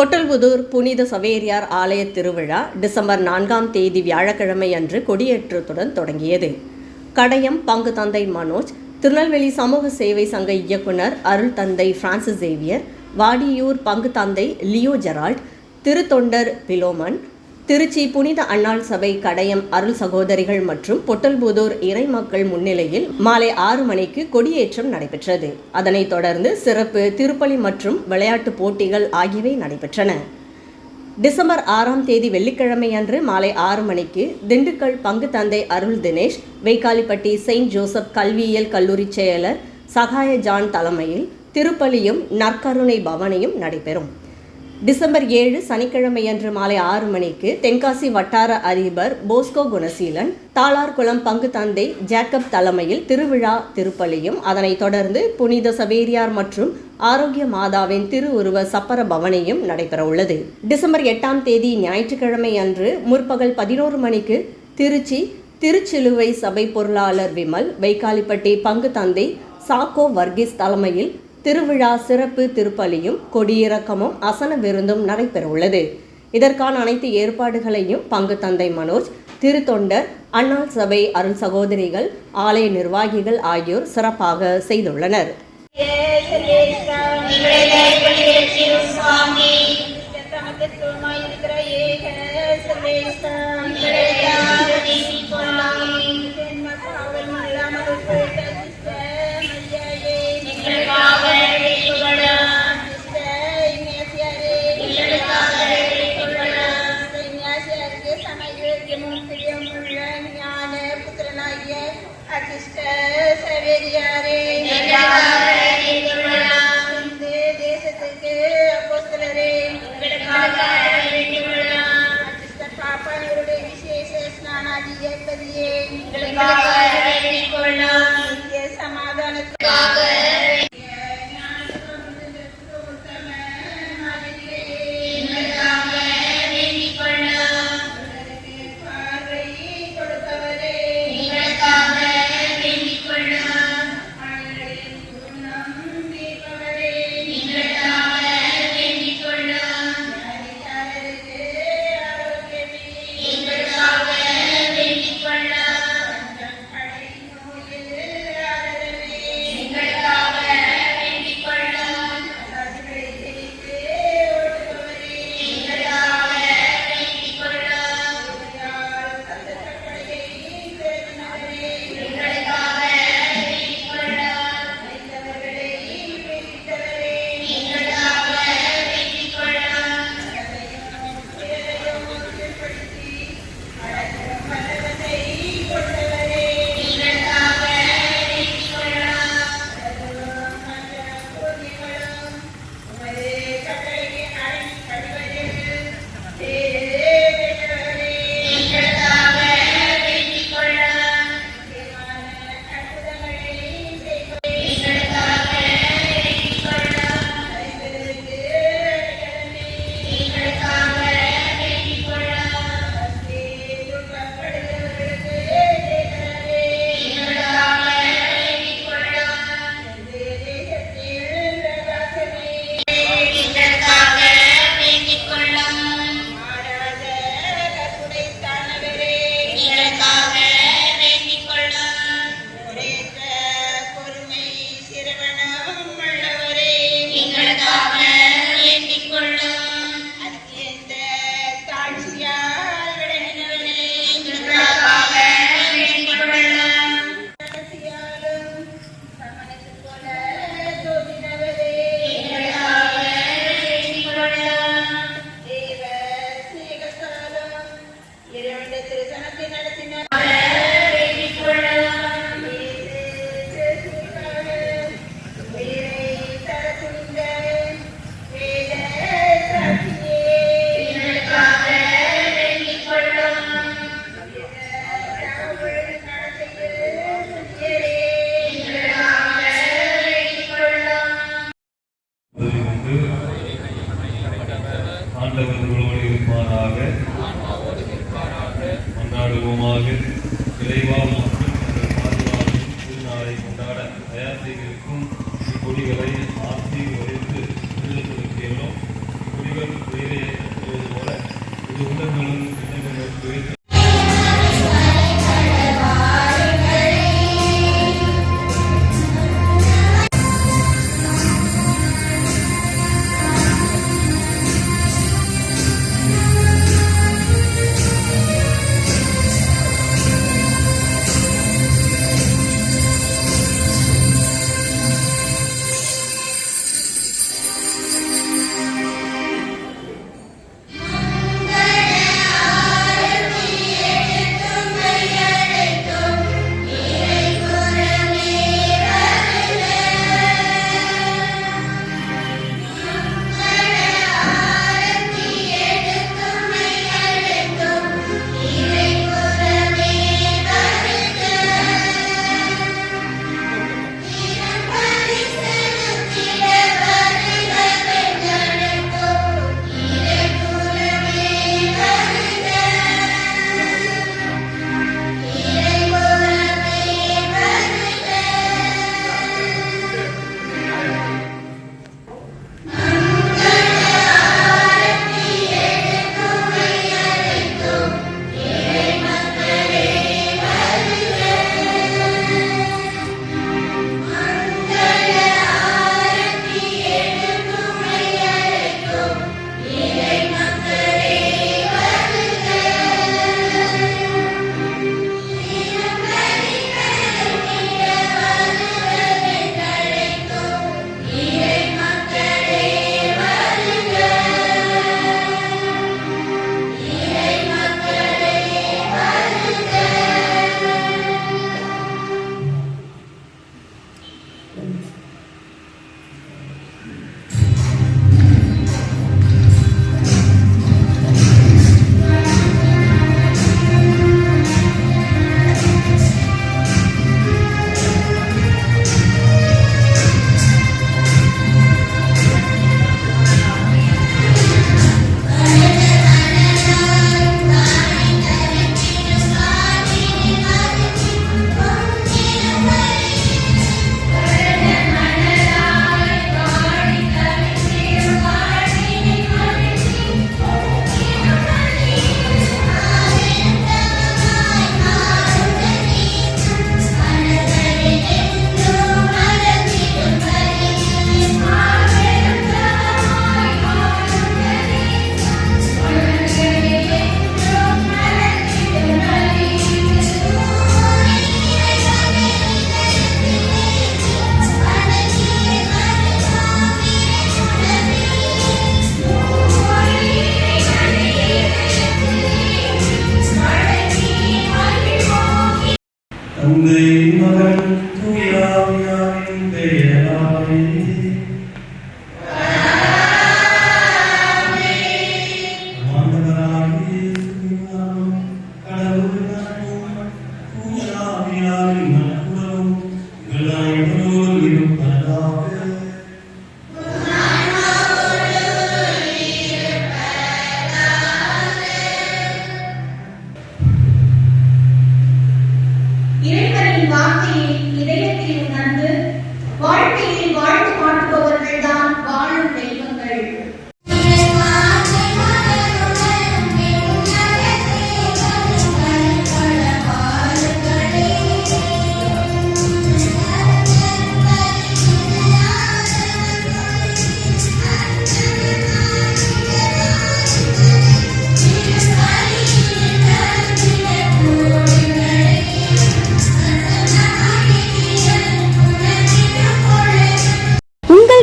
பொட்டல்புதூர் புனித சவேரியார் ஆலய திருவிழா டிசம்பர் நான்காம் தேதி வியாழக்கிழமை அன்று கொடியேற்றத்துடன் தொடங்கியது. கடையம் பங்கு தந்தை மனோஜ் திருநெல்வேலி சமூக சேவை சங்க இயக்குனர் அருள் தந்தை பிரான்சிஸ் சேவியர் வாடியூர் பங்கு தந்தை லியோ ஜெரால்ட் திருத்தொண்டர் பிலோமன் திருச்சி புனித அண்ணாள் சபை கடையம் அருள் சகோதரிகள் மற்றும் பொட்டல்புதூர் இறை மக்கள் முன்னிலையில் மாலை ஆறு மணிக்கு கொடியேற்றம் நடைபெற்றது. அதனைத் தொடர்ந்து சிறப்பு திருப்பலி மற்றும் விளையாட்டுப் போட்டிகள் ஆகியவை நடைபெற்றன. டிசம்பர் ஆறாம் தேதி வெள்ளிக்கிழமை அன்று மாலை ஆறு மணிக்கு திண்டுக்கல் பங்கு தந்தை அருள் தினேஷ் வைக்காலிப்பட்டி செயின்ட் ஜோசப் கல்வியியல் கல்லூரி செயலர் சகாய ஜான் தலைமையில் திருப்பலியும் நற்கருணை பவனியும் நடைபெறும். டிசம்பர் ஏழு சனிக்கிழமை அன்று மாலை ஆறு மணிக்கு தென்காசி வட்டார அதிபர் போஸ்கோ குணசீலன் தாளார்குளம் பங்கு தந்தை ஜேக்கப் தலைமையில் திருவிழா திருப்பலியும் அதனைத் தொடர்ந்து புனித சவேரியார் மற்றும் ஆரோக்கிய மாதாவின் திருவுருவ சப்பர பவனையும் நடைபெறவுள்ளது. டிசம்பர் எட்டாம் தேதி ஞாயிற்றுக்கிழமை அன்று முற்பகல் பதினோரு மணிக்கு திருச்சி திருச்சிலுவை சபை பொருளாளர் விமல் வைக்காலிப்பட்டி பங்கு தந்தை சாக்கோ வர்கீஸ் தலைமையில் திருவிழா சிறப்பு திருப்பலியும் கொடியிறக்கமும் அசன விருந்தும் நடைபெறவுள்ளது. இதற்கான அனைத்து ஏற்பாடுகளையும் பங்கு தந்தை மனோஜ் திருத்தொண்டர் அண்ணா சபை அருள் சகோதரிகள் ஆலய நிர்வாகிகள் ஆகியோர் சிறப்பாக செய்துள்ளனர். ஏ அப்போஸ்தலரே பாப்பாங்களுடைய விசேஷ ஸ்நானாதி ஏற்பதியே ஆண்டவர் உங்களோடு இருப்பாராக. கொண்டாடுவோமாக. இறைவா தந்தை